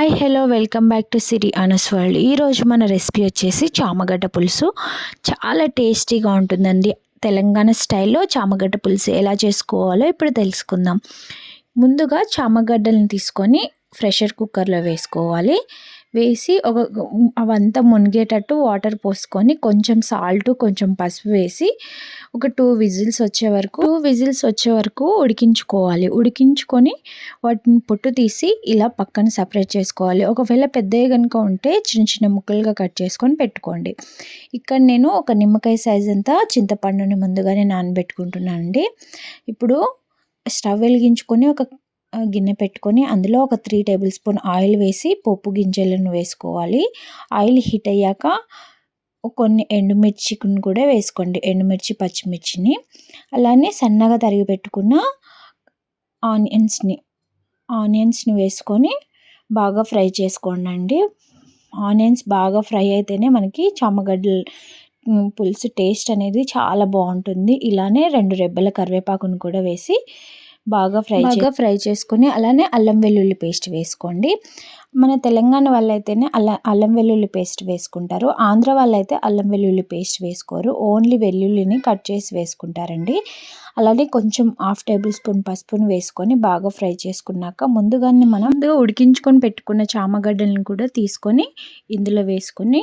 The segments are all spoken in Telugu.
Hi hello welcome back to Siri Anas world ఈరోజు మన రెసిపీ వచ్చేసి చామగడ్డ పులుసు. చాలా టేస్టీగా ఉంటుందండి. తెలంగాణ స్టైల్లో చామగడ్డ పులుసు ఎలా చేసుకోవాలో ఇప్పుడు తెలుసుకుందాం. ముందుగా చామగడ్డలను తీసుకొని ప్రెషర్ కుక్కర్లో వేసుకోవాలి. వేసి ఒక అవంతా మునిగేటట్టు వాటర్ పోసుకొని కొంచెం సాల్ట్ కొంచెం పసుపు వేసి ఒక టూ విజిల్స్ వచ్చే వరకు టూ విజిల్స్ వచ్చే వరకు ఉడికించుకోవాలి. ఉడికించుకొని వాటిని పొట్టు తీసి ఇలా పక్కన సపరేట్ చేసుకోవాలి. ఒకవేళ పెద్దవి కనుక ఉంటే చిన్న చిన్న ముక్కలుగా కట్ చేసుకొని పెట్టుకోండి. ఇక్కడ నేను ఒక నిమ్మకాయ సైజ్ అంతా చింతపండుని ముందుగానే నానబెట్టుకుంటున్నానండి. ఇప్పుడు స్టవ్ వెలిగించుకొని ఒక గిన్నె పెట్టుకొని అందులో ఒక త్రీ టేబుల్ స్పూన్ ఆయిల్ వేసి పోపు గింజలను వేసుకోవాలి. ఆయిల్ హీట్ అయ్యాక కొన్ని ఎండుమిర్చిని కూడా వేసుకోండి. ఎండుమిర్చి పచ్చిమిర్చిని. అలానే సన్నగా తరిగి పెట్టుకున్న ఆనియన్స్ని ఆనియన్స్ని వేసుకొని బాగా ఫ్రై చేసుకోండి ఆనియన్స్ బాగా ఫ్రై అయితేనే మనకి చామగడ్డలు పులుసు టేస్ట్ అనేది చాలా బాగుంటుంది. ఇలానే రెండు రెబ్బల కరివేపాకును కూడా వేసి బాగా ఫ్రై బాగా ఫ్రై చేసుకొని అలానే అల్లం వెల్లుల్లి పేస్ట్ వేసుకోండి. మన తెలంగాణ వాళ్ళైతేనే అల్ల అల్లం వెల్లుల్లి పేస్ట్ వేసుకుంటారు. ఆంధ్ర వాళ్ళైతే అల్లం వెల్లుల్లి పేస్ట్ వేసుకోరు. ఓన్లీ వెల్లుల్లిని కట్ చేసి వేసుకుంటారండి. అలానే కొంచెం హాఫ్ టేబుల్ స్పూన్ పసుపును వేసుకొని బాగా ఫ్రై చేసుకున్నాక ముందుగానే మనం ముందుగా ఉడికించుకొని పెట్టుకున్న చామగడ్డలను కూడా తీసుకొని ఇందులో వేసుకొని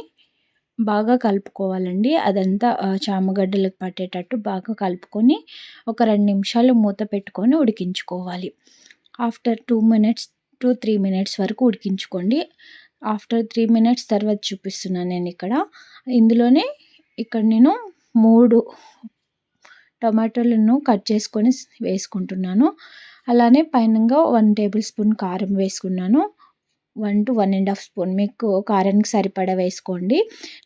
బాగా కలుపుకోవాలండి. అదంతా చామగడ్డలకు పట్టేటట్టు బాగా కలుపుకొని ఒక రెండు నిమిషాలు మూత పెట్టుకొని ఉడికించుకోవాలి. After two minutes two three minutes వరకు ఉడికించుకోండి. ఆఫ్టర్ త్రీ మినిట్స్ తర్వాత చూపిస్తున్నాను నేను ఇక్కడ. ఇందులోనే ఇక్కడ నేను మూడు టొమాటోలను కట్ చేసుకొని వేసుకుంటున్నాను. అలానే పైనంగా వన్ టేబుల్ స్పూన్ కారం వేసుకున్నాను. One to one and half spoon. మీకు కారానికి సరిపడా వేసుకోండి.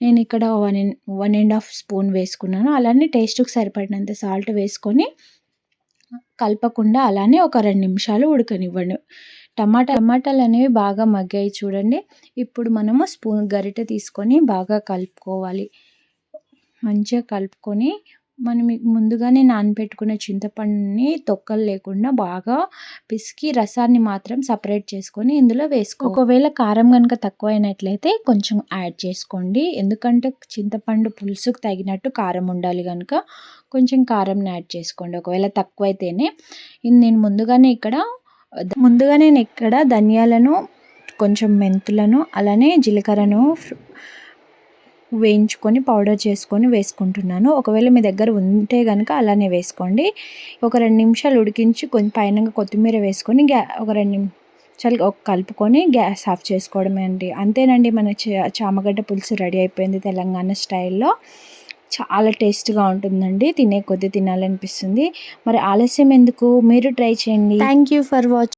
నేను ఇక్కడ one one and half spoon వేసుకున్నాను. అలానే టేస్ట్కి సరిపడినంత సాల్ట్ వేసుకొని కలపకుండా అలానే ఒక రెండు నిమిషాలు ఉడకనివ్వండి. టమాటా టమాటాలు అనేవి బాగా మగ్గాయి చూడండి. ఇప్పుడు మనము స్పూన్ గరిటె తీసుకొని బాగా కలుపుకోవాలి. మంచిగా కలుపుకొని మనం ముందుగానే నానబెట్టుకున్న చింతపండుని తొక్కలు లేకుండా బాగా పిసికి రసాన్ని మాత్రం సపరేట్ చేసుకొని ఇందులో వేసుకో ఒకవేళ కారం కనుక తక్కువ అయినట్లయితే కొంచెం యాడ్ చేసుకోండి. ఎందుకంటే చింతపండు పులుసుకు తగినట్టు కారం ఉండాలి కనుక కొంచెం కారం యాడ్ చేసుకోండి. ఒకవేళ తక్కువ అయితేనే నేను ముందుగానే ఇక్కడ ముందుగా నేను ఇక్కడ ధనియాలను కొంచెం మెంతులను అలానే జీలకర్రను వేయించుకొని పౌడర్ చేసుకొని వేసుకుంటున్నాను. ఒకవేళ మీ దగ్గర ఉంటే కనుక అలానే వేసుకోండి. ఒక రెండు నిమిషాలు ఉడికించి కొంచెం పైన కొత్తిమీర వేసుకొని గ్యా ఒక రెండు నిమిషాలు కలుపుకొని గ్యాస్ ఆఫ్ చేసుకోవడమే అండి. అంతేనండి మన చామగడ్డ పులుసు రెడీ అయిపోయింది తెలంగాణ స్టైల్లో. చాలా టేస్ట్గా ఉంటుందండి. తినే కొద్ది తినాలనిపిస్తుంది. మరి ఆలస్యం ఎందుకు? మీరు ట్రై చేయండి. Thank you for watching